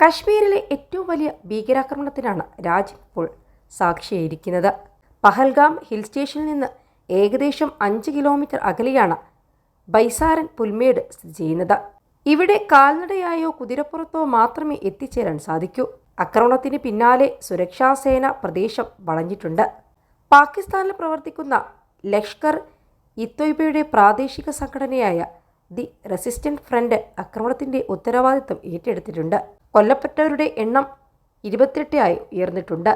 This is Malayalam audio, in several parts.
കശ്മീരിലെ ഏറ്റവും വലിയ ഭീകരാക്രമണത്തിനാണ് രാജ്യം ഇപ്പോൾ സാക്ഷിയായിരിക്കുന്നത്. പഹൽഗാം ഹിൽ സ്റ്റേഷനിൽ നിന്ന് ഏകദേശം അഞ്ച് കിലോമീറ്റർ അകലെയാണ് ബൈസാരൻ പുൽമേട് സ്ഥിതി ചെയ്യുന്നത്. ഇവിടെ കാൽനടയായോ കുതിരപ്പുറത്തോ മാത്രമേ എത്തിച്ചേരാൻ സാധിക്കൂ. ആക്രമണത്തിന് പിന്നാലെ സുരക്ഷാസേന പ്രദേശം വളഞ്ഞിട്ടുണ്ട്. പാകിസ്ഥാനിൽ പ്രവർത്തിക്കുന്ന ലഷ്കർ ഇത്തൊയ്ബയുടെ പ്രാദേശിക സംഘടനയായ ദി റെസിസ്റ്റന്റ് ഫ്രണ്ട് ആക്രമണത്തിന്റെ ഉത്തരവാദിത്തം ഏറ്റെടുത്തിട്ടുണ്ട്. കൊല്ലപ്പെട്ടവരുടെ എണ്ണം ഇരുപത്തിയെട്ടായി ഉയർന്നിട്ടുണ്ട്.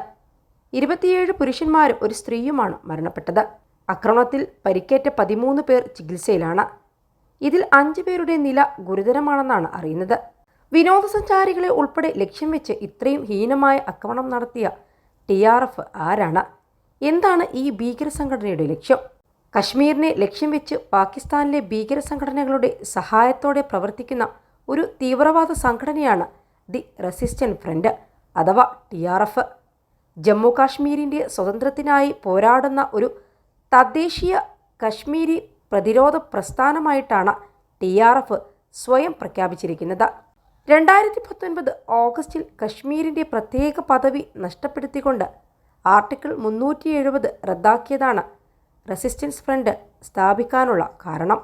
ഇരുപത്തിയേഴ് പുരുഷന്മാരും ഒരു സ്ത്രീയുമാണ് മരണപ്പെട്ടത്. ആക്രമണത്തിൽ പരിക്കേറ്റ പതിമൂന്ന് പേർ ചികിത്സയിലാണ്. ഇതിൽ അഞ്ചു പേരുടെ നില ഗുരുതരമാണെന്നാണ് അറിയുന്നത്. വിനോദസഞ്ചാരികളെ ഉൾപ്പെടെ ലക്ഷ്യം വെച്ച് ഇത്രയും ഹീനമായ ആക്രമണം നടത്തിയ ടി ആർ എഫ് ആരാണ്? എന്താണ് ഈ ഭീകര സംഘടനയുടെ ലക്ഷ്യം? കശ്മീരിനെ ലക്ഷ്യം വെച്ച് പാകിസ്ഥാനിലെ ഭീകര സംഘടനകളുടെ സഹായത്തോടെ പ്രവർത്തിക്കുന്ന ഒരു തീവ്രവാദ സംഘടനയാണ് ദി റെസിസ്റ്റന്റ് ഫ്രണ്ട് അഥവാ ടി ആർ എഫ്. ജമ്മു കാശ്മീരിന്റെ സ്വതന്ത്രത്തിനായി പോരാടുന്ന ഒരു തദ്ദേശീയ കശ്മീരി പ്രതിരോധ പ്രസ്ഥാനമായിട്ടാണ് ടി ആർ എഫ് സ്വയം പ്രഖ്യാപിച്ചിരിക്കുന്നത്. രണ്ടായിരത്തി പത്തൊൻപത് ഓഗസ്റ്റിൽ കശ്മീരിന്റെ പ്രത്യേക പദവി നഷ്ടപ്പെടുത്തിക്കൊണ്ട് ആർട്ടിക്കിൾ മുന്നൂറ്റി എഴുപത് റദ്ദാക്കിയതാണ് റെസിസ്റ്റൻസ് ഫ്രണ്ട് സ്ഥാപിക്കാനുള്ള കാരണം.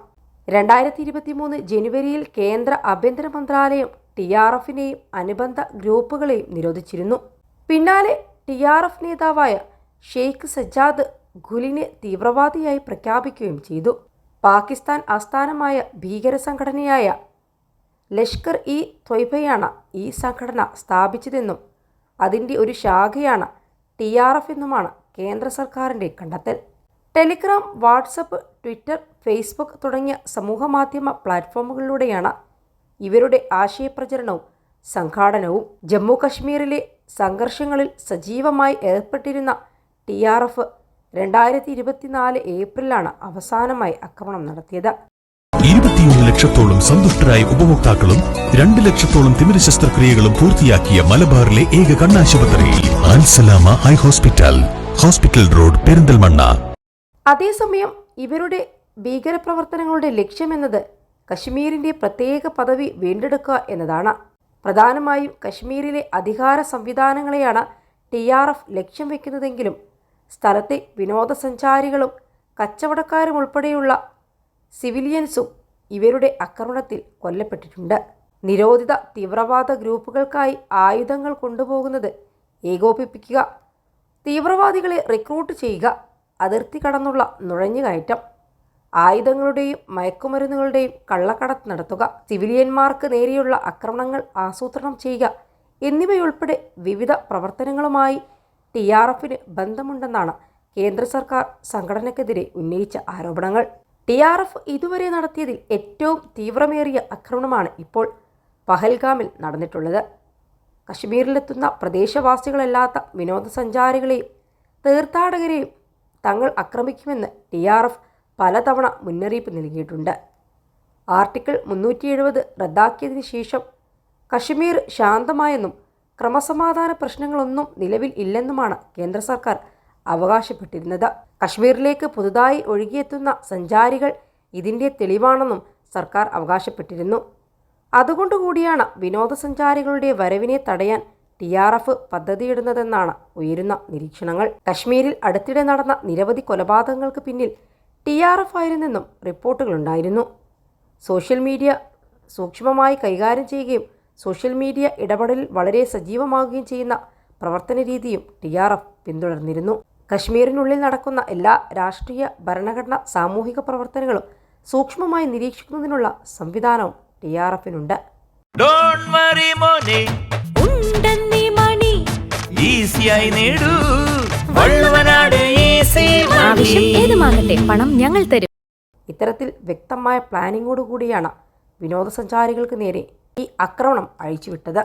രണ്ടായിരത്തി ഇരുപത്തി മൂന്ന് ജനുവരിയിൽ കേന്ദ്ര ആഭ്യന്തര മന്ത്രാലയം ടി ആർ എഫിനെയും അനുബന്ധ ഗ്രൂപ്പുകളെയും നിരോധിച്ചിരുന്നു. പിന്നാലെ ടി ആർ എഫ് നേതാവായ ഷെയ്ഖ് സജ്ജാദ് ഖുലിനെ തീവ്രവാദിയായി പ്രഖ്യാപിക്കുകയും ചെയ്തു. പാകിസ്ഥാൻ ആസ്ഥാനമായ ഭീകര സംഘടനയായ ലഷ്കർ ഇ ത്വയ്ബയാണ് ഈ സംഘടന സ്ഥാപിച്ചതെന്നും അതിന്റെ ഒരു ശാഖയാണ് ടി ആർ എഫ് എന്നുമാണ് കേന്ദ്ര സർക്കാരിന്റെ കണ്ടെത്തൽ. ടെലിഗ്രാം വാട്സപ്പ് ട്വിറ്റർ ഫേസ്ബുക്ക് തുടങ്ങിയ സമൂഹമാധ്യമ പ്ലാറ്റ്ഫോമുകളിലൂടെയാണ് ഇവരുടെ ആശയപ്രചരണവും സംഘാടനവും ജമ്മു കശ്മീരിലെ സംഘർഷങ്ങളിൽ സജീവമായി ഏർപ്പെട്ടിരുന്ന ടി ആർ എഫ് രണ്ടായിരത്തി ഇരുപത്തിനാല് ഏപ്രിലാണ് അവസാനമായി ആക്രമണം നടത്തിയത്. ഇരുപത്തിയൊന്ന് ലക്ഷത്തോളം സന്തുഷ്ടരായ ഉപഭോക്താക്കളും രണ്ട് ലക്ഷത്തോളം തിമിര ശസ്ത്രക്രിയകളും പൂർത്തിയാക്കിയ മലബാറിലെ ഏക കണ്ണാശുപത്രി Ansalama eye hospital hospital road Perinthalmanna. അതേസമയം ഇവരുടെ ഭീകരപ്രവർത്തനങ്ങളുടെ ലക്ഷ്യമെന്നത് കശ്മീരിന്റെ പ്രത്യേക പദവി വീണ്ടെടുക്കുക എന്നതാണ്. പ്രധാനമായും കശ്മീരിലെ അധികാര സംവിധാനങ്ങളെയാണ് ടി ആർ എഫ് ലക്ഷ്യം വെക്കുന്നതെങ്കിലും സ്ഥലത്തെ വിനോദസഞ്ചാരികളും കച്ചവടക്കാരും ഉൾപ്പെടെയുള്ള സിവിലിയൻസും ഇവരുടെ ആക്രമണത്തിൽ കൊല്ലപ്പെട്ടിട്ടുണ്ട്. നിരോധിത തീവ്രവാദ ഗ്രൂപ്പുകൾക്കായി ആയുധങ്ങൾ കൊണ്ടുപോകുന്നത് ഏകോപിപ്പിക്കുക തീവ്രവാദികളെ റിക്രൂട്ട് ചെയ്യുക അതിർത്തി കടന്നുള്ള നുഴഞ്ഞുകയറ്റം ആയുധങ്ങളുടെയും മയക്കുമരുന്നുകളുടെയും കള്ളക്കടത്ത് നടത്തുക സിവിലിയന്മാർക്ക് നേരെയുള്ള ആക്രമണങ്ങൾ ആസൂത്രണം ചെയ്യുക എന്നിവയുൾപ്പെടെ വിവിധ പ്രവർത്തനങ്ങളുമായി ടി ആർ എഫിന് ബന്ധമുണ്ടെന്നാണ് കേന്ദ്ര സർക്കാർ സംഘടനയ്ക്കെതിരെ ഉന്നയിച്ച ആരോപണങ്ങൾ. ടി ആർ എഫ് ഇതുവരെ നടത്തിയതിൽ ഏറ്റവും തീവ്രമേറിയ ആക്രമണമാണ് ഇപ്പോൾ പഹൽഗാമിൽ നടന്നിട്ടുള്ളത്. കശ്മീരിലെത്തുന്ന പ്രദേശവാസികളല്ലാത്ത വിനോദസഞ്ചാരികളെയും തീർത്ഥാടകരെയും തങ്ങൾ ആക്രമിക്കുമെന്ന് ടി ആർ എഫ് പലതവണ മുന്നറിയിപ്പ് നൽകിയിട്ടുണ്ട്. ആർട്ടിക്കിൾ മുന്നൂറ്റി എഴുപത് റദ്ദാക്കിയതിനു ശേഷം കശ്മീർ ശാന്തമായെന്നും ക്രമസമാധാന പ്രശ്നങ്ങളൊന്നും നിലവിൽ ഇല്ലെന്നുമാണ് കേന്ദ്ര സർക്കാർ അവകാശപ്പെട്ടിരുന്നത്. കശ്മീരിലേക്ക് പുതുതായി ഒഴുകിയെത്തുന്ന സഞ്ചാരികൾ ഇതിന്റെ തെളിവാണെന്നും സർക്കാർ അവകാശപ്പെട്ടിരുന്നു. അതുകൊണ്ടുകൂടിയാണ് വിനോദസഞ്ചാരികളുടെ വരവിനെ തടയാൻ ടി ആർ എഫ് പദ്ധതിയിടുന്നതെന്നാണ് ഉയരുന്ന നിരീക്ഷണങ്ങൾ. കശ്മീരിൽ അടുത്തിടെ നടന്ന നിരവധി കൊലപാതകങ്ങൾക്ക് പിന്നിൽ ടി ആർ എഫ് ആയിരുന്നെന്നും റിപ്പോർട്ടുകളുണ്ടായിരുന്നു. സോഷ്യൽ മീഡിയ സൂക്ഷ്മമായി കൈകാര്യം ചെയ്യുകയും സോഷ്യൽ മീഡിയ ഇടപെടലിൽ വളരെ സജീവമാകുകയും ചെയ്യുന്ന പ്രവർത്തന രീതിയും ടി ആർ എഫ് പിന്തുടർന്നിരുന്നു. കശ്മീരിനുള്ളിൽ നടക്കുന്ന എല്ലാ രാഷ്ട്രീയ ഭരണഘടന സാമൂഹിക പ്രവർത്തനങ്ങളും സൂക്ഷ്മമായി നിരീക്ഷിക്കുന്നതിനുള്ള സംവിധാനവും ടി ആർ എഫിനുണ്ട്. ഈസിയായി നേടൂ. വള്ളുവനാട് ഈസി ആവശ്യം ഏതുമാകട്ടെ പണം ഞങ്ങൾ തരും. ഇത്തരത്തിൽ വ്യക്തമായ പ്ലാനിങ്ങോടു കൂടിയാണ് വിനോദസഞ്ചാരികൾക്ക് നേരെ ഈ ആക്രമണം അഴിച്ചുവിട്ടത്.